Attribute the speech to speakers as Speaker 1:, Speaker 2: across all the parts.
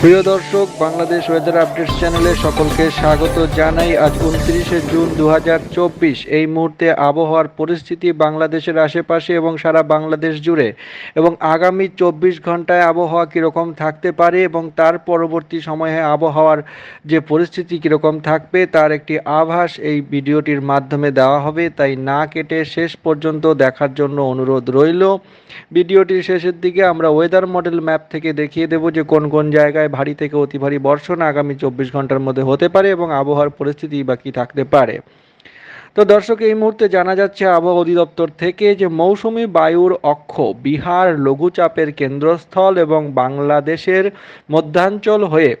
Speaker 1: প্রিয় দর্শক, Bangladesh weather update চ্যানেলে সকলকে স্বাগত জানাই। আজ উনত্রিশে জুন দু হাজার চব্বিশ। এই মুহূর্তে আবহাওয়ার পরিস্থিতি বাংলাদেশের আশেপাশে এবং সারা বাংলাদেশ জুড়ে। এবং আগামী চব্বিশ ঘন্টায় আবহাওয়া কীরকম থাকতে পারে এবং তার পরবর্তী সময়ে আবহাওয়ার যে পরিস্থিতি কীরকম থাকবে তার একটি আভাস এই ভিডিওটির মাধ্যমে দেওয়া হবে। তাই না কেটে শেষ পর্যন্ত দেখার জন্য অনুরোধ রইল। ভিডিওটির শেষের দিকে আমরা ওয়েদার মডেল ম্যাপ থেকে দেখিয়ে দেব যে কোন কোন জায়গায় ভারী থেকে অতি ভারী বর্ষণ আগামী চব্বিশ ঘণ্টার মধ্যে হতে পারে এবং আবহাওয়ার পরিস্থিতি বাকি থাকতে পারে। তো দর্শক, এই মুহূর্তে জানা যাচ্ছে আবহাওয়া অধিদপ্তর থেকে যে মৌসুমি বায়ুর অক্ষ বিহার লঘুচাপের কেন্দ্রস্থল এবং বাংলাদেশের মধ্যাঞ্চল হয়ে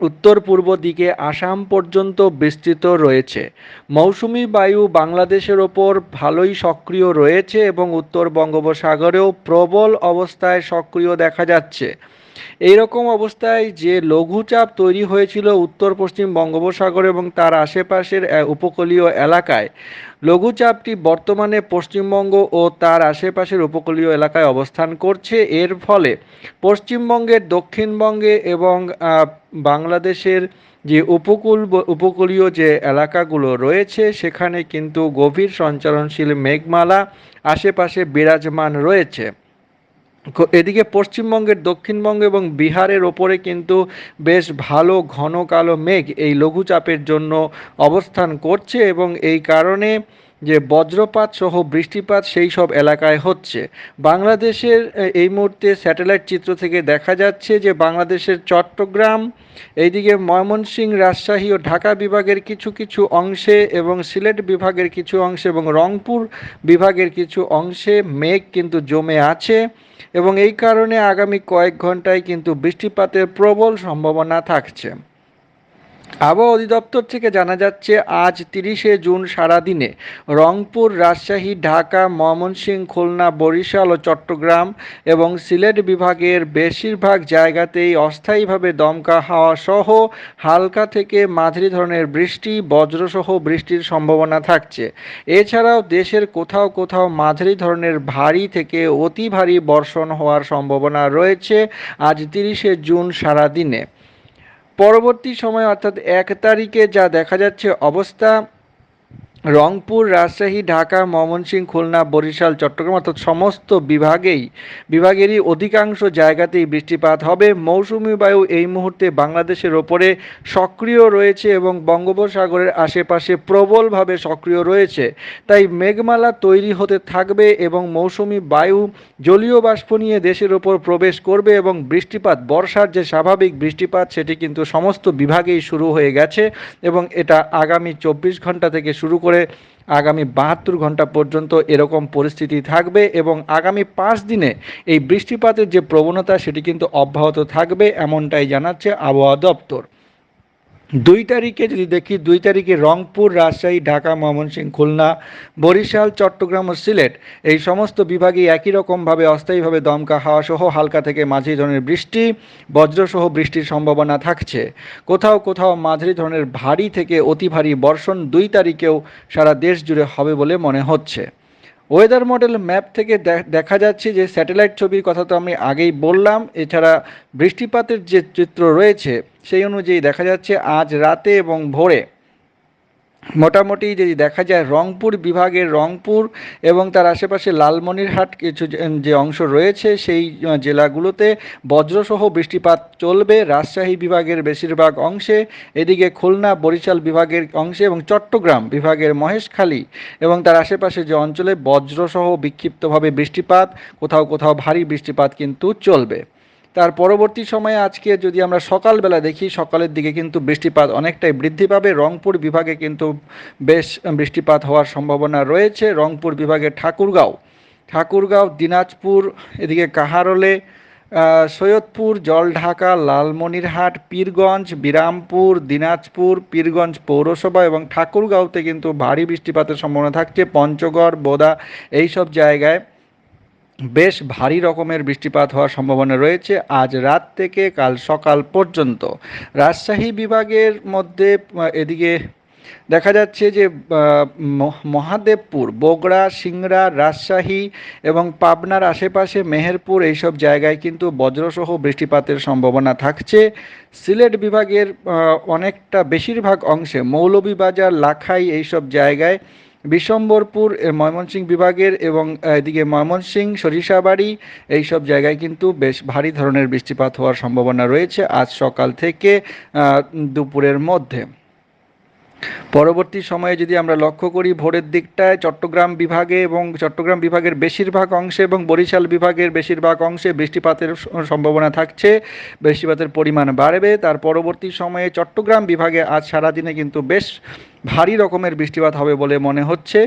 Speaker 1: উত্তর পূর্ব দিকে আসাম পর্যন্ত বিস্তৃত রয়েছে। মৌসুমি বায়ু বাংলাদেশের ওপর ভালোই সক্রিয় রয়েছে এবং উত্তর বঙ্গোপসাগরেও প্রবল অবস্থায় সক্রিয় দেখা যাচ্ছে। এই রকম অবস্থায় যে লঘুচাপ তৈরি হয়েছিল উত্তর, পশ্চিম বঙ্গোপসাগর এবং তার আশেপাশের উপকূলীয় এলাকায়, লঘুচাপটি বর্তমানে পশ্চিমবঙ্গ ও তার আশেপাশের উপকূলীয় এলাকায় অবস্থান করছে। এর ফলে পশ্চিমবঙ্গের, দক্ষিণবঙ্গে এবং বাংলাদেশের যে উপকূল, উপকূলীয় যে এলাকাগুলো রয়েছে, সেখানে কিন্তু গভীর সঞ্চালনশীল মেঘমালা, আশেপাশে বিরাজমান রয়েছে। এদিকে পশ্চিমবঙ্গের দক্ষিণবঙ্গ এবং বিহারের ওপরে কিন্তু বেশ ভালো ঘন কালো মেঘ এই লঘুচাপের জন্য অবস্থান করছে এবং এই কারণে যে বজ্রপাত সহ বৃষ্টিপাত সেই সব এলাকায় হচ্ছে। বাংলাদেশের এই মুহূর্তে স্যাটেলাইট চিত্র থেকে দেখা যাচ্ছে যে বাংলাদেশের চট্টগ্রাম, এইদিকে ময়মনসিংহ, রাজশাহী ও ঢাকা বিভাগের কিছু কিছু অংশে এবং সিলেট বিভাগের কিছু অংশে এবং রংপুর বিভাগের কিছু অংশে মেঘ কিন্তু জমে আছে এবং এই কারণে আগামী কয়েক ঘন্টায় কিন্তু বৃষ্টিপাতের প্রবল সম্ভাবনা থাকছে। আবহাওয়া অধিদপ্তর থেকে জানা যাচ্ছে, আজ তিরিশে জুন সারাদিনে রংপুর, রাজশাহী, ঢাকা, ময়মনসিংহ, খুলনা, বরিশাল ও চট্টগ্রাম এবং সিলেট বিভাগের বেশিরভাগ জায়গাতেই অস্থায়ীভাবে দমকা হাওয়া সহ হালকা থেকে মাঝারি ধরনের বৃষ্টি, বজ্রসহ বৃষ্টির সম্ভাবনা থাকছে। এছাড়াও দেশের কোথাও কোথাও মাঝারি ধরনের ভারী থেকে অতি ভারী বর্ষণ হওয়ার সম্ভাবনা রয়েছে আজ তিরিশে জুন সারাদিনে। পরবর্তী সময় অর্থাৎ এক তারিখে যা দেখা যাচ্ছে অবস্থা রংপুর, রাজশাহী, ঢাকা, ময়মনসিংহ, খুলনা, বরিশাল, চট্টগ্রাম অর্থাৎ সমস্ত বিভাগেই, বিভাগেরই অধিকাংশ জায়গাতেই বৃষ্টিপাত হবে। মৌসুমি বায়ু এই মুহূর্তে বাংলাদেশের ওপরে সক্রিয় রয়েছে এবং বঙ্গোপসাগরের আশেপাশে প্রবলভাবে সক্রিয় রয়েছে। তাই মেঘমালা তৈরি হতে থাকবে এবং মৌসুমি বায়ু জলীয় বাষ্প নিয়ে দেশের ওপর প্রবেশ করবে এবং বৃষ্টিপাত, বর্ষার যে স্বাভাবিক বৃষ্টিপাত, সেটি কিন্তু সমস্ত বিভাগেই শুরু হয়ে গেছে এবং এটা আগামী চব্বিশ ঘণ্টা থেকে শুরু করে আগামী বাহাত্তর ঘণ্টা পর্যন্ত এরকম পরিস্থিতি থাকবে এবং আগামী পাঁচ দিনে এই বৃষ্টিপাতের যে প্রবণতা সেটি কিন্তু অব্যাহত থাকবে, এমনটাই জানাচ্ছে আবহাওয়া দপ্তর। দুই তারিখে যদি দেখি, দুই তারিখে রংপুর, রাজশাহী, ঢাকা, ময়মনসিংহ, খুলনা, বরিশাল, চট্টগ্রাম ও সিলেট, এই সমস্ত বিভাগে একই রকমভাবে অস্থায়ীভাবে দমকা হাওয়া সহ হালকা থেকে মাঝারি ধরনের বৃষ্টি, বজ্রসহ বৃষ্টির সম্ভাবনা থাকছে। কোথাও কোথাও মাঝারি ধরনের ভারী থেকে অতি ভারী বর্ষণ দুই তারিখেও সারা দেশ জুড়ে হবে বলে মনে হচ্ছে। ওয়েদার মডেল ম্যাপ থেকে দেখা যাচ্ছে যে স্যাটেলাইট ছবির কথা তো আমি আগেই বললাম। এছাড়া বৃষ্টিপাতের যে চিত্র রয়েছে, সেই অনুযায়ী দেখা যাচ্ছে আজ রাতে এবং ভোরে মোটামুটি যদি দেখা যায়, রংপুর বিভাগের রংপুর এবং তার আশেপাশে লালমনিরহাট কিছু যে- অংশ রয়েছে, সেই জেলাগুলোতে বজ্রসহ বৃষ্টিপাত চলবে। রাজশাহী বিভাগের বেশিরভাগ অংশে, এদিকে খুলনা, বরিশাল বিভাগের অংশে এবং চট্টগ্রাম বিভাগের মহেশখালী এবং তার আশেপাশে যে অঞ্চলে বজ্রসহ বিক্ষিপ্তভাবে বৃষ্টিপাত, কোথাও কোথাও ভারী বৃষ্টিপাত কিন্তু চলবে। তার পরবর্তী সময়ে আজকে যদি আমরা সকালবেলা দেখি, সকালের দিকে কিন্তু বৃষ্টিপাত অনেকটাই বৃদ্ধি পাবে। রংপুর বিভাগে কিন্তু বেশ বৃষ্টিপাত হওয়ার সম্ভাবনা রয়েছে। রংপুর বিভাগের ঠাকুরগাঁও ঠাকুরগাঁও, দিনাজপুর, এদিকে কাহারলে সৈয়দপুর, জলঢাকা, লালমনিরহাট, পীরগঞ্জ, বিরামপুর, দিনাজপুর, পীরগঞ্জ পৌরসভা এবং ঠাকুরগাঁওতে কিন্তু ভারী বৃষ্টিপাতের সম্ভাবনা থাকছে। পঞ্চগড়, বোদা, এইসব জায়গায় বেশ ভারী রকমের বৃষ্টিপাত হওয়ার সম্ভাবনা রয়েছে আজ রাত থেকে কাল সকাল পর্যন্ত। রাজশাহী বিভাগের মধ্যে এদিকে দেখা যাচ্ছে যে মহাদেবপুর, বগুড়া, সিংড়া, রাজশাহী এবং পাবনার আশেপাশে মেহেরপুর এইসব জায়গায় কিন্তু বজ্রসহ বৃষ্টিপাতের সম্ভাবনা থাকছে। সিলেট বিভাগের অনেকটা বেশিরভাগ অংশে মৌলভীবাজার, লাখাই এইসব জায়গায় বিশম্বরপুর ময়মনসিং ময়মনসিংহ বিভাগের এবং এদিকে ময়মনসিং সরিষাবাড়ি, এইসব জায়গায় কিন্তু বেশ ভারী ধরনের বৃষ্টিপাত হওয়ার সম্ভাবনা রয়েছে আজ সকাল থেকে দুপুরের মধ্যে। পরবর্তী সময়ে যদি আমরা লক্ষ্য করি, ভোরের দিকটায় চট্টগ্রাম বিভাগে এবং চট্টগ্রাম বিভাগের বেশিরভাগ অংশে এবং বরিশাল বিভাগের বেশিরভাগ অংশে বৃষ্টিপাতের সম্ভাবনা থাকছে, বৃষ্টিপাতের পরিমাণ বাড়বে। তার পরবর্তী সময়ে চট্টগ্রাম বিভাগে আজ সারাদিনে কিন্তু বেশ ভারী রকমের বৃষ্টিপাত হবে বলে মনে হচ্ছে।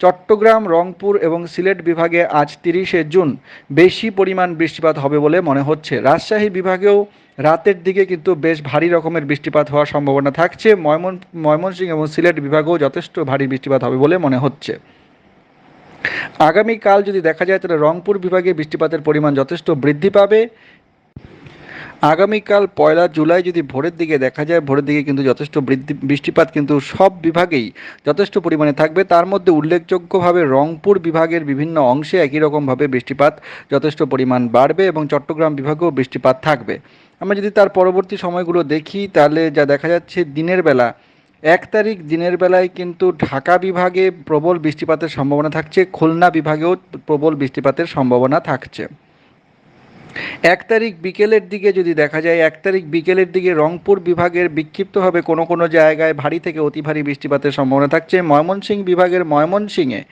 Speaker 1: চট্টগ্রাম, রংপুর এবং সিলেট বিভাগে আজ তিরিশে জুন বেশি পরিমাণ বৃষ্টিপাত হবে বলে মনে হচ্ছে। রাজশাহী বিভাগেও রাতের দিকে কিন্তু বেশ ভারী রকমের বৃষ্টিপাত হওয়ার সম্ভাবনা থাকছে। ময়মন, ময়মনসিংহ এবং সিলেট বিভাগেও যথেষ্ট ভারী বৃষ্টিপাত হবে বলে মনে হচ্ছে। আগামীকাল যদি দেখা যায়, তাহলে রংপুর বিভাগে বৃষ্টিপাতের পরিমাণ যথেষ্ট বৃদ্ধি পাবে। আগামীকাল পয়লা জুলাই যদি ভোরের দিকে দেখা যায়, ভোরের দিকে কিন্তু যথেষ্ট বৃদ্ধি, বৃষ্টিপাত কিন্তু সব বিভাগেই যথেষ্ট পরিমাণে থাকবে। তার মধ্যে উল্লেখযোগ্যভাবে রংপুর বিভাগের বিভিন্ন অংশে একই রকমভাবে বৃষ্টিপাত যথেষ্ট পরিমাণ বাড়বে এবং চট্টগ্রাম বিভাগেও বৃষ্টিপাত থাকবে। আমরা যদি তার পরবর্তী সময়গুলো দেখি, তাহলে যা দেখা যাচ্ছে দিনের বেলা, এক তারিখ দিনের বেলায় কিন্তু ঢাকা বিভাগে প্রবল বৃষ্টিপাতের সম্ভাবনা থাকছে, খুলনা বিভাগেও প্রবল বৃষ্টিপাতের সম্ভাবনা থাকছে। এক তারিখ বিকেলের দিকে যদি দেখা যায়, এক তারিখ বিকেলের দিকে রংপুর বিভাগের বিক্ষিপ্তভাবে কোনো কোনো জায়গায় ভারী থেকে অতি ভারী বৃষ্টিপাতের সম্ভাবনা থাকছে। ময়মনসিংহ বিভাগের ময়মনসিংহে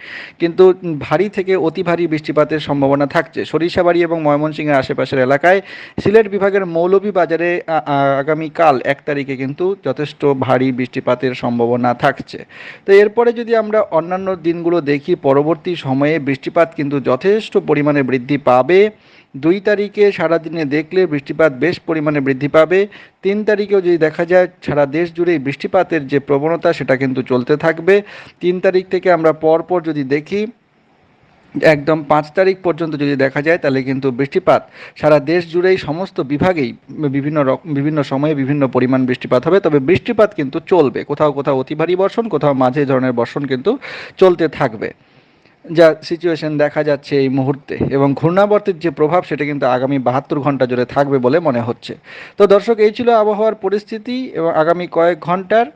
Speaker 1: কিন্তু ভারী থেকে অতি ভারী বৃষ্টিপাতের সম্ভাবনা থাকছে। সরিষাবাড়ি এবং ময়মনসিংহের আশেপাশের এলাকায় সিলেট বিভাগের মৌলভীবাজারে আগামীকাল এক তারিখে কিন্তু যথেষ্ট ভারী বৃষ্টিপাতের সম্ভাবনা থাকছে। তো এরপরে যদি আমরা অন্যান্য দিনগুলো দেখি, পরবর্তী সময়ে বৃষ্টিপাত কিন্তু যথেষ্ট পরিমাণে বৃদ্ধি পাবে। দুই তারিখে সারাদিনে দেখলে বৃষ্টিপাত বেশ পরিমাণে বৃদ্ধি পাবে। তিন তারিখেও যদি দেখা যায় সারা দেশ জুড়েই বৃষ্টিপাতের যে প্রবণতা, সেটা কিন্তু চলতে থাকবে। তিন তারিখ থেকে আমরা পরপর যদি দেখি, একদম পাঁচ তারিখ পর্যন্ত যদি দেখা যায়, তাহলে কিন্তু বৃষ্টিপাত সারা দেশ জুড়েই সমস্ত বিভাগেই বিভিন্ন বিভিন্ন সময়ে বিভিন্ন পরিমাণ বৃষ্টিপাত হবে। তবে বৃষ্টিপাত কিন্তু চলবে। কোথাও কোথাও অতি ভারী বর্ষণ, কোথাও মাঝে ধরনের বর্ষণ কিন্তু চলতে থাকবে। যা সিচুয়েশন দেখা যাচ্ছে এই মুহূর্তে এবং ঘূর্ণাবর্তের যে প্রভাব সেটা কিন্তু আগামী বাহাত্তর ঘণ্টা জুড়ে থাকবে বলে মনে হচ্ছে। তো দর্শক, এই ছিল আবহাওয়ার পরিস্থিতি এবং আগামী কয়েক ঘণ্টার,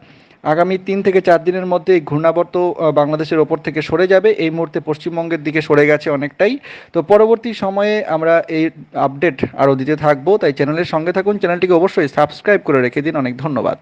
Speaker 1: আগামী তিন থেকে চার দিনের মধ্যে এই ঘূর্ণাবর্ত বাংলাদেশের ওপর থেকে সরে যাবে। এই মুহূর্তে পশ্চিমবঙ্গের দিকে সরে গেছে অনেকটাই। তো পরবর্তী সময়ে আমরা এই আপডেট আরও দিতে থাকব। তাই চ্যানেলের সঙ্গে থাকুন। চ্যানেলটিকে অবশ্যই সাবস্ক্রাইব করে রেখে দিন। অনেক ধন্যবাদ।